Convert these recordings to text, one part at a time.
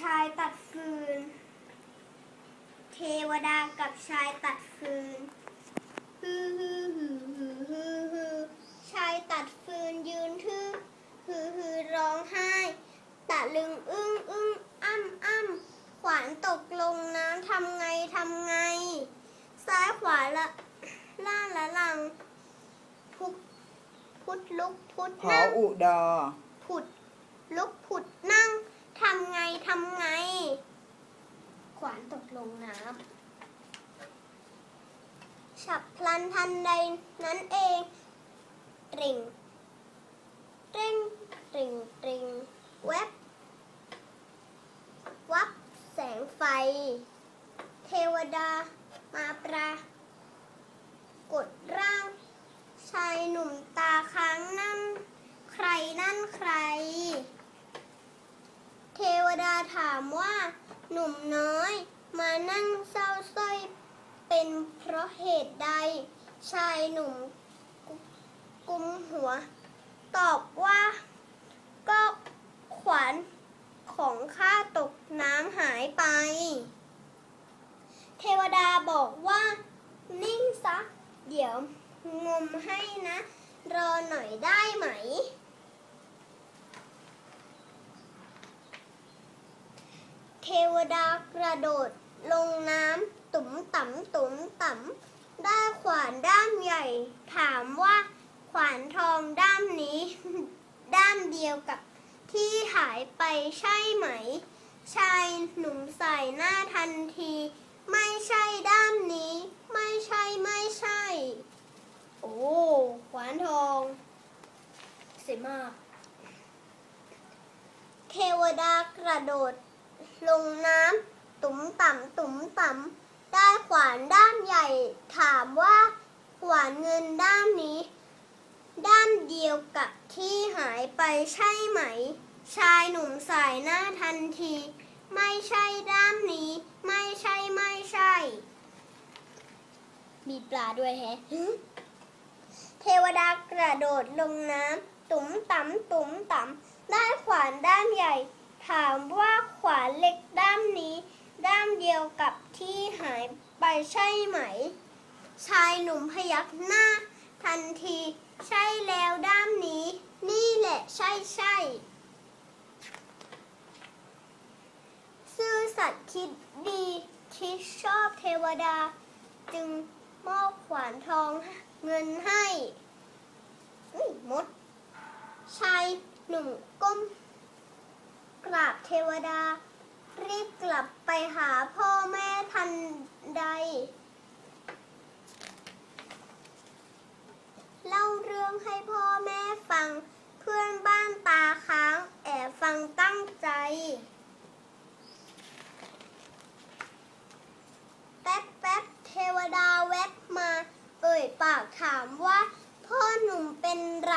ชายตัดฟืน เทวดากับชายตัดฟืนฮือฮือฮือฮือฮือฮือชายตัดฟืนยืนทื่อฮือฮือร้องไห้ตะลึงอึ้งอึ้งอ้ำอ้ำขวานตกลงน้ำทำไงทำไง ซ้ายขวาละล่างละลัง พุกพุดลุกพุดหอนั่งอุดอผุดลุกผุดนั่ง ทำไงทำไง ขวานตกลงน้ำฉับพลันทันใดนั้นเองริงริงริงริงแวบวับแสงไฟ เทวดามาปรากฏร่าง ชายหนุ่มตาค้างนั่น ใครนั่นใคร เทวดาถามว่า หนุ่มน้อย มานั่งเศร้าสร้อยเป็นเพราะเหตุใด ชายหนุ่มกุกุมหัว ตอบว่าก็ขวานของข้าตกน้ำหายไป เทวดาบอกว่า นิ่งซะ เดี๋ยวงมให้นะ รอหน่อยได้ไหม เทวดากระโดดลงน้ำตุ๋มต่ำตุ๋มต่ำได้ขวานด้ามใหญ่ ถามว่าขวานทองด้ามนี้ ด้ามเดียวกับที่หายไปใช่ไหม ชายหนุ่มใส่หน้าทันที ไม่ใช่ด้ามนี้ ไม่ใช่ไม่ใช่ โอ้ขวานทองเสวยมาก เทวดากระโดด ลงน้ำตุ๋มต่ำตุ๋มต่ำได้ขวานด้ามใหญ่ ถามว่าขวานเงินด้ามนี้ ด้านเดียวกับที่หายไปใช่ไหม ชายหนุ่มสายหน้าทันที ไม่ใช่ด้ามนี้ ไม่ใช่ไม่ใช่ มีปลาด้วยแฮะเทวดากระโดดลงน้ำตุ๋มต่ำตุ๋มต่ำได้ขวานด้ามใหญ่ ถามว่าขวานเล็กด้ามนี้ ด้ามเดียวกับที่หายไปใช่ไหม ชายหนุ่มพยักหน้า ทันที ใช่แล้วด้ามนี้ นี่แหละใช่ใช่ซื่อสัตย์คิดดีที่ชอบเทวดา จึงมอบขวานทองเงินให้มด ชายหนุ่มก้ม เทวดา รีบกลับไปหาพ่อแม่ทันใด เล่าเรื่องให้พ่อแม่ฟังเพื่อนบ้านตาค้างแอบฟังตั้งใจ แป๊บแป๊บเทวดาแวบมา เอ่ยปากถามว่า พ่อหนุ่มเป็นไร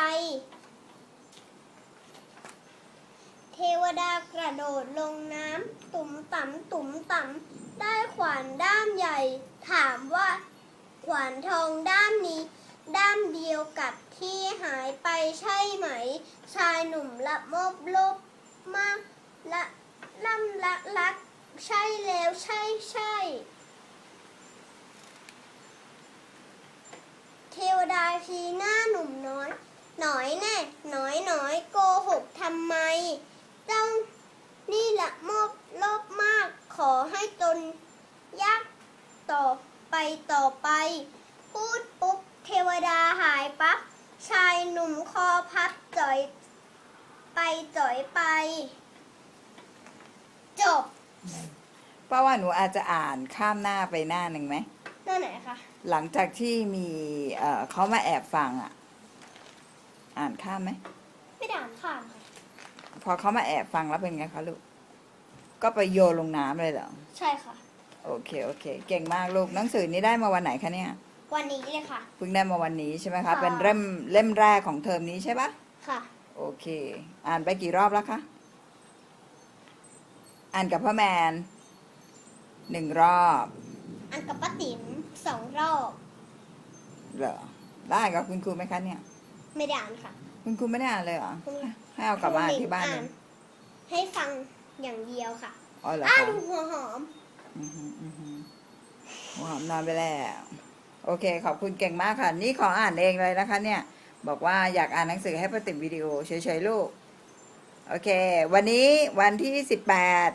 เทวดา กระโดดลงน้ำตุ่มต่ำตุ่มต่ำได้ขวานด้ามใหญ่ ถามว่า ขวานทองด้ามนี้ ด้ามเดียวกับที่หายไปใช่ไหม ชายหนุ่มละมบลบมากละล่ำละลัก ใช่แล้วใช่ใช่เทวดาชีหน้าหนุ่มน้อย หน่อยแน่หน่อยหน่อยโกหกทำไม เจ้า ละมอบโลภมาก ขอให้จนยากต่อไปต่อไป พูดปุ๊บเทวดาหายปั๊บชายหนุ่มคอพับจ่อยไปจ่อยไป จบป้าว่าหนูอาจจะอ่านข้ามหน้าไปหน้าหนึ่งไหมหน้าไหนคะหลังจากที่มีเอ่อเขามาแอบฟังอะ อ่านข้ามไหมไม่ด่านข้ามค่ะ พอเขามาแอบฟังแล้วเป็นไงคะลูก ก็ไปโยนลงน้ำเลยเหรอ ใช่ค่ะ โอเค โอเค เก่งมากลูกหนังสือนี้ได้มาวันไหนคะเนี่ย วันนี้เลยค่ะ เพิ่งได้มาวันนี้ใช่ไหมคะ ค่ะ เป็นเล่มเล่มแรกของเทอมนี้ใช่ปะค่ะ โอเค อ่านไปกี่รอบแล้วคะ อ่านกับพ่อแมนหนึ่งรอบอันกับป้าติ๋มสองรอบเหรอแล้วอ่านกับคุณครูไหมคะเนี่ย ไม่ได้อ่านค่ะ คุณครูไม่ได้อ่านเลยเหรอ คุณให้เอากลับมาอ่านที่บ้านครูเลหยงให้ฟัง อย่างเดียวค่ะอ๋อเหรออ้าคะดูหัวหอม อือหืออือหือหัวหอมนอนไปแล้ว โอเค ขอบคุณเก่งมากค่ะ นี่ขออ่านเองเลยนะคะ เนี่ย บอกว่าอยากอ่านหนังสือให้ป้าติ๋มวิดีโอเฉยๆลูก โอเค วันนี้วันที่สิบแปด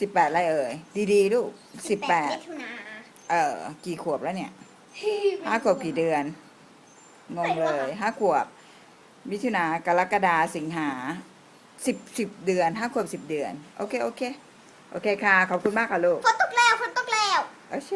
สิบแปดอะไรเอ่ย ดีๆ ลูกสิบแปดมิถุนาเออกี่ขวบแล้วเนี่ย ห้าขวบกี่เดือน งงเลยห้าขวบ มิถุนากรกฎาสิงหา สิบสิบเดือนห้าขวบสิบเดือน โอเค โอเค โอเคค่ะ ขอบคุณมากค่ะลูกฝนตกแล้วฝนตกแล้ว โอเค